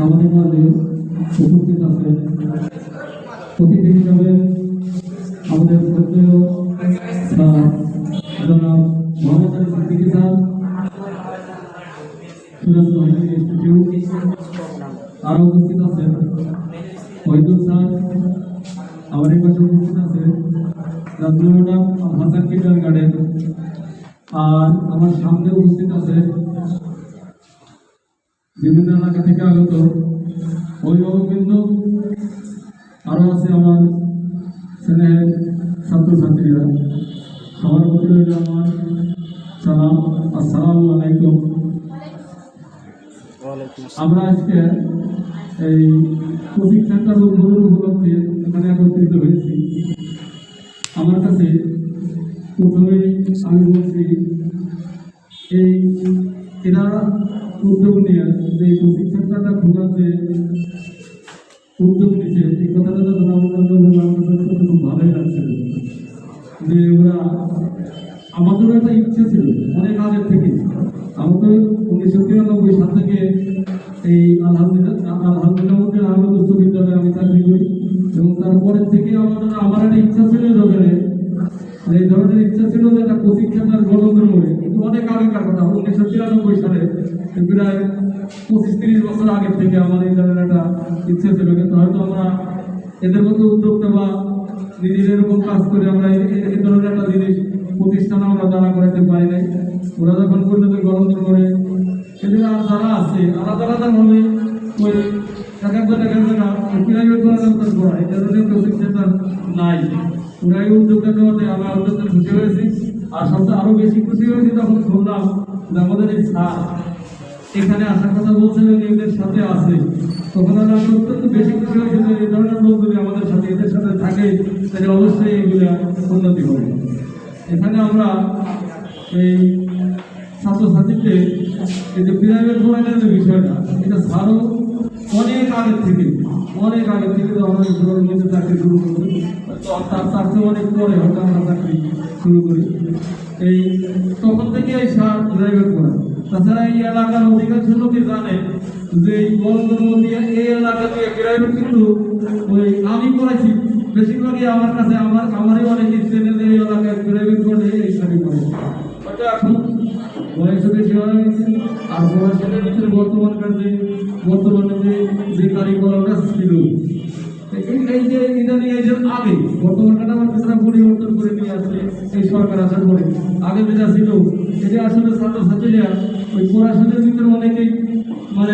আমাদের মাঝে উপস্থিত আছেন অতিথি হিসাবে আমাদের শ্রদ্ধেয় স্যার আরও উপস্থিত আছেন ওহিদুল স্যার এই পাশে উপস্থিত আছে রাজুল হাসান কিন্ডার গার্ডেন আর আমার সামনে উপস্থিত আছে বিভিন্ন এলাকা থেকে আগত অভিভাবকবৃন্দ, আরও আছে আমার স্নেহের ছাত্রছাত্রীরা। সবার প্রতি রইল আমার সালাম। আসসালামু আলাইকুম। আমরা আজকে এই কোচিং সেন্টার উদ্বোধন উপলক্ষে এখানে একত্রিত হয়েছি। আমার কাছে প্রথমেই আমি বলছি, এই এরা উদ্যোগ নিয়ে যে কোচিং সেন্টারটা খোলার যে উদ্যোগ নিচ্ছে এই কথাটা যখন আমার কাছে আমার কাছে খুব ভালোই লাগছিল যে ওরা আমাদেরও একটা ইচ্ছে ছিল, অনেক আগের থেকে। আমাদের উনিশশো তিরানব্বই সাল থেকে এই আলহামদুলিল্লাহ আলহামদুলিল্লাহ আহমদ উচ্চ বিদ্যালয়ে আমি চাকরি করি। এবং তারপরের থেকে আমাদের, আমার একটা ইচ্ছা ছিল ধরনের এই ধরনের ইচ্ছা ছিল যে একটা কোচিং সেন্টার গঠন করে কিন্তু অনেক আগেকার কথা, উনিশশো তিরানব্বই সালে প্রায় পঁচিশ তিরিশ বছর আগের থেকে আমার এই ধরনের একটা ইচ্ছা ছিল। কিন্তু হয়তো আমরা এদের মধ্যে উদ্যোক্তা বা নিজের এরকম কাজ করে আমরা এই ধরনের একটা জিনিস প্রতিষ্ঠান আমরা দাঁড়া করাতে পারি নাই। ওরা যখন পর্যন্ত গঠন করে সেদিন আর যারা আছে, আলাদা আলাদা ভাবে ওই এক একজন এক একজন প্রাইভেট করার করা এই ধরনের কোচিং সেন্টার নাই ওরা এই আমরা অত্যন্ত খুশি হয়েছি। আর সবচেয়ে আরও বেশি খুশি হয়েছি তখন শুনলাম যে আমাদের এই স্যার এখানে আসার কথা বলছেন সাথে আছে। তখন অত্যন্ত বেশি খুশি হয়েছি যে আমাদের সাথে, এদের সাথে থাকে, তাহলে অবশ্যই এগুলো উন্নতি হবে। এখানে আমরা এই ছাত্রছাত্রীদের এই যে প্রাইভেট পড়ানোর বিষয়টা, এটা স্যারও অনেক আগের থেকে অনেক আগের থেকে তো আমরা ঘরের মধ্যে চাকরি শুরু করছি তো তার চেয়ে অনেক পরে হয়তো আমরা চাকরি শুরু করি এই তখন থেকে এই সার প্রাইভেট পড়া তাছাড়া এই এলাকার অধিকাংশ লোকই জানে যে এই গলগন্ড দিয়ে এই এলাকা দিয়ে প্রাইভেট কিন্তু ওই আমি পড়াইছি বেশিরভাগই আমার কাছে আমার আমারই অনেক যে এই এলাকায় প্রাইভেট পড়ে এই সারি হয়তো এখন বয়স হয়ে আর পড়াশোনার ভিতরে বর্তমানকার যে বর্তমানে যে যে কারিকুলামটা ছিল। এই- যে ইদানিং এই যে আগে, বর্তমান কাঠামোর কিছুটা পরিবর্তন করে নিয়ে আসলে এই সরকার আসার পরে। আগে যেটা ছিল, এটা আসলে ছাত্রছাত্রীরা ওই পড়াশোনার ভিতরে অনেকেই মানে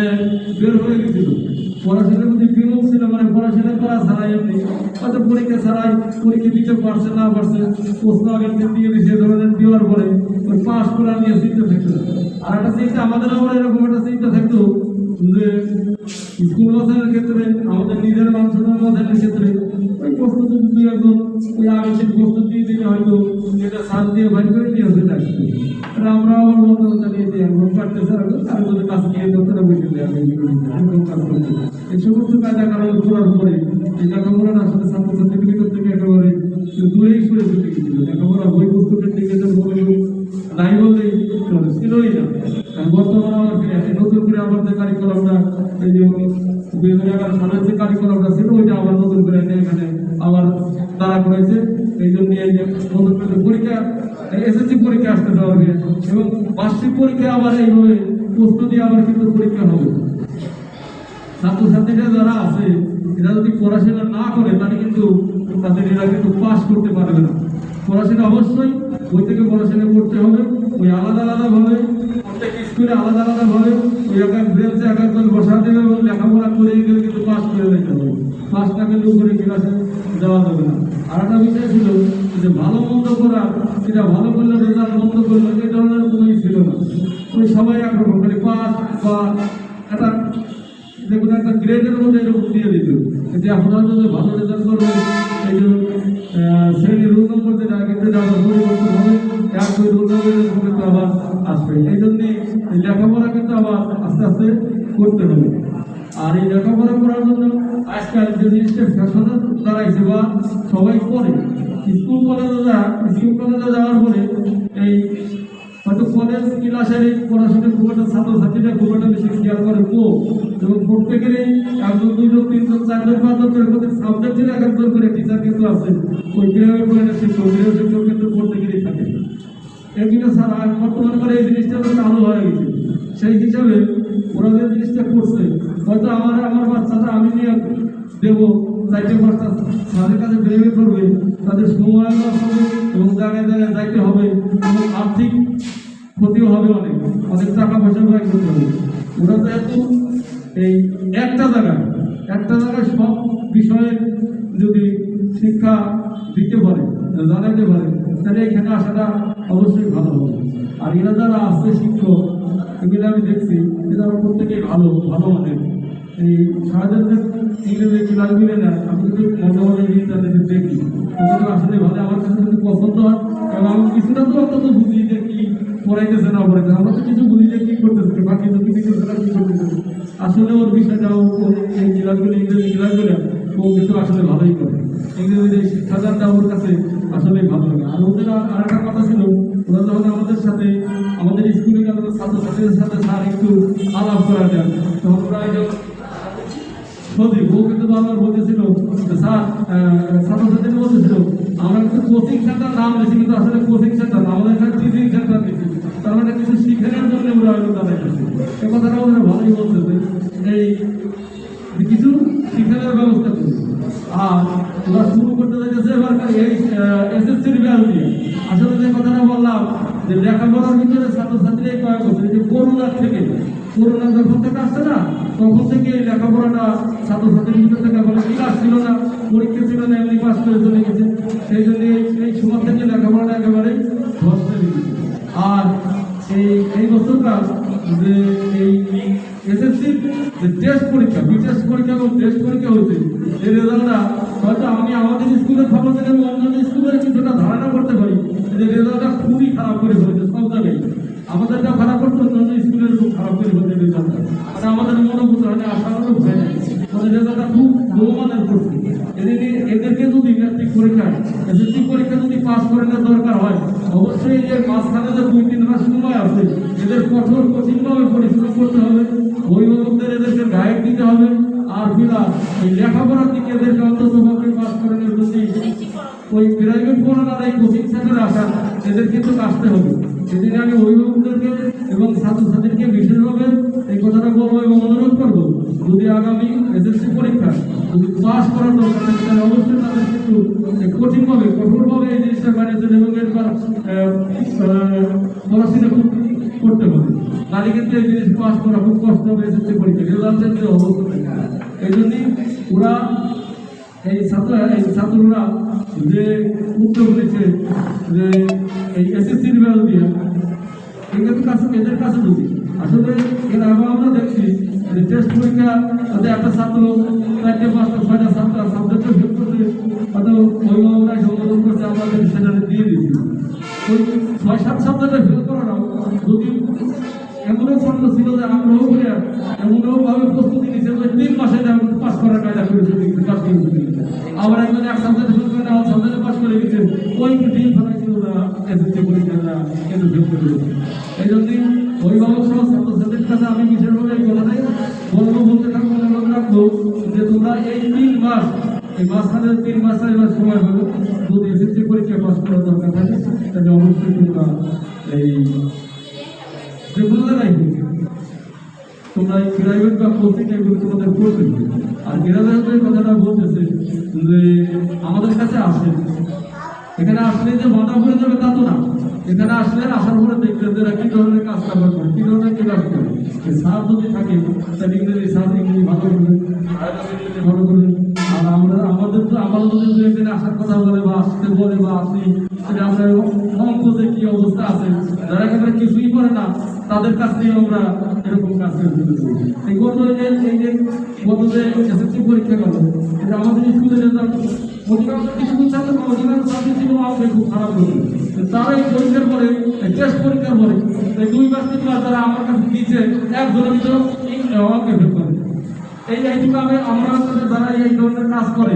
বের হয়ে গেছিল। পড়াশোনার মধ্যে বিমুখ ছিল মানে পড়াশোনা করা ছাড়াই এমনি হয়তো পরীক্ষা ছাড়াই, পরীক্ষা দিতে পারছে, না পারছে, প্রশ্ন আগের দিন দিয়ে দিয়েছে এ ধরনের দেওয়ার পরে ওই পাশ করা নিয়ে চিন্তা থাকতো। আর একটা চিন্তা, আমাদের আবার এরকম একটা চিন্তা থাকতো যে স্কুল বাসের ক্ষেত্রে, আমাদের নিজের মানুষের ক্ষেত্রে প্রশ্ন যদি দুই একজন ওই প্রশ্ন দিয়ে দিলে হয়তো এটা সার দিয়ে ভাই করে নিয়ে আসে থাকতো এটা আমরা আবার বন্ধ চালিয়ে দিই, এখন পারতে স্যার তার মধ্যে কাজ বসে দেয় কাজ করতে এই সমস্ত কাজা কারণ করার পরে এই লেখাপড়াটা আসলে ছাত্রছাত্রীর ভিতর থেকে একেবারে দূরেই সরে চলে গেছিল। লেখাপড়া বই পুস্তকের দিকে তো কোনো নাই বললেই চলে, ছিলই না। বর্তমানে আমার নতুন করে যে কারিকুলামটা, এই যে যে কারিকুলামটা ছিল, ওইটা আবার নতুন করে এনে এখানে আবার দাঁড়া করেছে। এই জন্য এই যে নতুন করে পরীক্ষা এসএসসি পরীক্ষা আসতে দেওয়া এবং বার্ষিক পরীক্ষা আবার এইভাবে প্রস্তুতি আবার কিন্তু পরীক্ষা হবে। ছাত্রছাত্রীরা যারা আছে, এরা যদি পড়াশোনা না করে, তাহলে কিন্তু তাদের এরা কিন্তু পাস করতে পারবে না। পড়াশোনা অবশ্যই, বই থেকে পড়াশোনা করতে হবে। ওই আলাদা আলাদা ভাবে, প্রত্যেক স্কুলে আলাদা আলাদা ভাবে, ওই এক এক ব্রেঞ্চে এক একজন বসাতে হবে এবং লেখাপড়া করে গেলে কিন্তু পাস করে দিতে হবে। পাস না কিন্তু উপরে ক্লাসে যাওয়া যাবে না। আর একটা বিষয় ছিল যে ভালো মন্দ করা এটা ভালো করলে রেজাল্ট মন্দ করলে এই ধরনের কোনোই ছিল না। ওই সবাই একরকম খালি পাস বা একটা দেখুন একটা গ্রেডের মধ্যে এরকম দিয়ে দিত। যে আপনারা যদি ভালো রেজাল্ট করবেন, এই যে শ্রেণির রোল নম্বর যেটা যেটা পরিবর্তন দুই রোল কিন্তু আবার আসবে। এই জন্যে লেখাপড়া কিন্তু আবার আস্তে আস্তে করতে হবে। আর এই লেখাপড়া করার জন্য আজকাল যে জিনিসটা ফ্যাশনে দাঁড়াইছে বা সবাই করে, স্কুল কলেজে যা, স্কুল কলেজে যাওয়ার পরে এই হয়তো কলেজ ক্লাসের এই পড়াশোনার খুব একটা ছাত্রছাত্রীরা খুব একটা বেশি খেয়াল করে। কম এবং প্রত্যেকেরই একজন দুজন তিনজন, চারজন পাঁচজন করে প্রত্যেক সাবজেক্টের এক একজন করে টিচার কিন্তু আছে। ওই পড়ে শিক্ষক গৃহ শিক্ষক কিন্তু প্রত্যেকেরই থাকে। এগুলো ছাড়া বর্তমানে করে এই জিনিসটা তো চালু হয়ে গেছে। সেই হিসাবে ওরা যে জিনিসটা করছে, হয়তো আমার আমার বাচ্চাটা আমি নিয়ে দেবো চারটে পাঁচটা তাদের কাছে বেরিয়ে করবে তাদের সময় লস হবে এবং জায়গায় জায়গায় যাইতে হবে এবং আর্থিক ক্ষতিও হবে অনেক। অনেক টাকা পয়সা ব্যয় করতে হবে। ওরা তো এত এই একটা জায়গায় একটা জায়গায় সব বিষয়ে যদি শিক্ষা দিতে পারে জানাতে পারে, তাহলে এখানে আসাটা অবশ্যই ভালো হবে। আর এরা যারা আছে শিক্ষক, এগুলো আমি দেখছি, এরা প্রত্যেকেই ভালো ভালো মানের এই সারাদিন ইংরেজি ক্লাসগুলো নেয় আমি কিন্তু মনে মনে ইন্টারনেটে দেখি। ওগুলো আসলে ভালো, আমার কাছে কিন্তু পছন্দ হয়। এবং আমি কিছুটা তো অন্তত বুঝি যে কি পড়াইতেছে না পড়াইতেছে আমরা তো কিছু বুঝি যে কি করতেছে, বাকি তো কিছু করতেছে না কি করতেছে। আসলে ওর বিষয়টা এই ক্লাসগুলো ইংরেজি ক্লাসগুলো ও কিন্তু আসলে ভালোই করে। ইংরেজির এই শিক্ষাদানটা ওর কাছে আসলেই ভালো লাগে। আর ওদের আর একটা কথা ছিল ওরা যখন আমাদের সাথে আমাদের স্কুলে গেল ছাত্রছাত্রীদের সাথে স্যার একটু আলাপ করা যায় তখন একজন সত্যি ও কিন্তু বারবার বলতেছিল স্যার আহ, ছাত্রছাত্রীদের বলতেছিল আমরা কিন্তু কোচিং সেন্টার নাম দিয়েছি কিন্তু আসলে কোচিং সেন্টার আমাদের এখানে টিচিং সেন্টার দিয়েছি। তার মানে কিছু শিখানোর জন্য ওরা হয়তো দাঁড়াইতেছে এ কথাটা ওরা ভালোই বলতেছে এই যে কিছু শিক্ষার ব্যবস্থা করছে আর ওরা শুরু করতে যাচ্ছে এবার এই এসএসসির ব্যাল দিয়ে আসলে যে কথাটা বললাম যে লেখাপড়ার ভিতরে ছাত্রছাত্রী কয়েক বছর এই যে করোনার থেকে করোনা যখন থেকে আসছে না। তখন থেকে লেখাপড়াটা ছাত্রছাত্রীর ভিতর থেকে বলে ক্লাস ছিল না, পরীক্ষা ছিল না, এমনি পাস করে চলে গেছে। সেই জন্য এই- সময় থেকে লেখাপড়াটা একেবারেই ধস হয়ে গেছে। আর এই এই বছরকার যে এই এসএসসি যে টেস্ট পরীক্ষা বিটেস্ট পরীক্ষা এবং টেস্ট পরীক্ষা হয়েছে, এই রেজাল্টটা হয়তো আমি আমাদের স্কুলের খবর থেকে অন্যান্য স্কুলের কিছুটা ধারণা করতে পারি। যে রেজাল্টটা খুবই খারাপ করে ফেলেছে, সব জায়গায় আমাদেরটা খারাপ করতে অন্য আমাদের মনোভূত হয় না নেই মানে রেজাল্টটা খুব বহুমানের করছে এদেরকে যদি ম্যাট্রিক পরীক্ষা এসএসসি পরীক্ষা যদি পাস করে দরকার হয়, অবশ্যই যে মাঝখানে যে দুই, তিন মাস সময় আছে, এদের কঠোর, কঠিনভাবে পরিশ্রম করতে হবে। অভিভাবকদের এদেরকে গাইড দিতে হবে। আর বিনা এই লেখাপড়ার দিকে এদেরকে অন্তত পক্ষে পাস ওই প্রাইভেট পড়ানোর এই কোচিং সেন্টারে আসা এদের কিন্তু আসতে হবে। সেদিন আমি অভিভাবকদেরকে এবং ছাত্রছাত্রীকে বিশেষভাবে এই কথাটা বলব এবং অনুরোধ করব, যদি আগামী এসএসসি পরীক্ষা যদি পাস করার দরকার তাহলে অবশ্যই তাদের কিন্তু কঠিনভাবে, কঠোরভাবে এই জিনিসটা ম্যানেজমেন্ট এবং এর পড়াশোনা খুব করতে হবে। নারী কিন্তু এই জিনিস পাস করা খুব কষ্ট হবে এসএসসি পরীক্ষা। রেজাল্টের যে অবস্থা এই জন্যই ওরা, এই ছাত্র, এই ছাত্ররা যে উদ্যোগ নিচ্ছে যে এই এসএসসি লেভেল দিয়ে এদের কাছে এদের কাছে বুঝি আসলে এর আগে আমরা দেখছি যে টেস্ট পরীক্ষা তাদের একটা ছাত্র চারটে পাঁচটা ছয়টা সাতটা সাবজেক্টে ভিত্তিতে হয়তো অভিভাবকরা সমাধান করছে আমাদের সেটা দিয়ে দিয়েছি ডিম ফেলাইছিল না এসএসসি পরীক্ষা না কিন্তু ফেল করে এই জন্যই অভিভাবক সহ ছাত্রছাত্রীর কাছে আমি বিশেষভাবে এই কথাটাই বলব বলতে থাকব অনুরোধ রাখব যে তোমরা এই তিন মাস, এই মাঝখানে তিন মাস, চার সময় হলো, যদি এসএসসি পরীক্ষা পাস করার দরকার থাকে, তাহলে অবশ্যই তোমরা এই যে জায়গায় তোমরা এই প্রাইভেট বা কোচিং এগুলো তোমাদের করতে হবে। আর গ্রামের কথাটা বলতেছে যে আমাদের কাছে আসে। এখানে আসলে যে বাধা পড়ে যাবে তা তো না। এখানে আসলে আসার পরে দেখবেন যে কি ধরনের কাজ কারবার করে কি ধরনের ক্লাস করে। এই স্যার যদি থাকে তাহলে ইংরেজি স্যার ইংরেজি ভালো করবে ভালো করবে আর আমরা, আমাদের তো আমাদের যদি দু একদিন আসার কথা বলে বা আসতে বলে বা আসি তাহলে আমরা অঙ্ক যে কি অবস্থা আছে, যারা একেবারে কিছুই করে না, তাদের কাছ থেকে আমরা এরকম কাজ করে ফেলেছি এই গত এই যে, গত যে পরীক্ষা করবে কিন্তু আমাদের স্কুলে রেজাল্ট অধিকাংশ স্কুল ছাত্র বা অধিকাংশ ছাত্রী ছিল আমাদের খুব খারাপ হয়েছে তারা এই পরীক্ষার পরে টেস্ট পরীক্ষার পরে, এই দুই মাস তিন মাস তারা আমার কাছে দিয়েছে, একজনের ভিতরে আমাকে এই, এইটুকু আমি, আমরা যারা এই ধরনের কাজ করে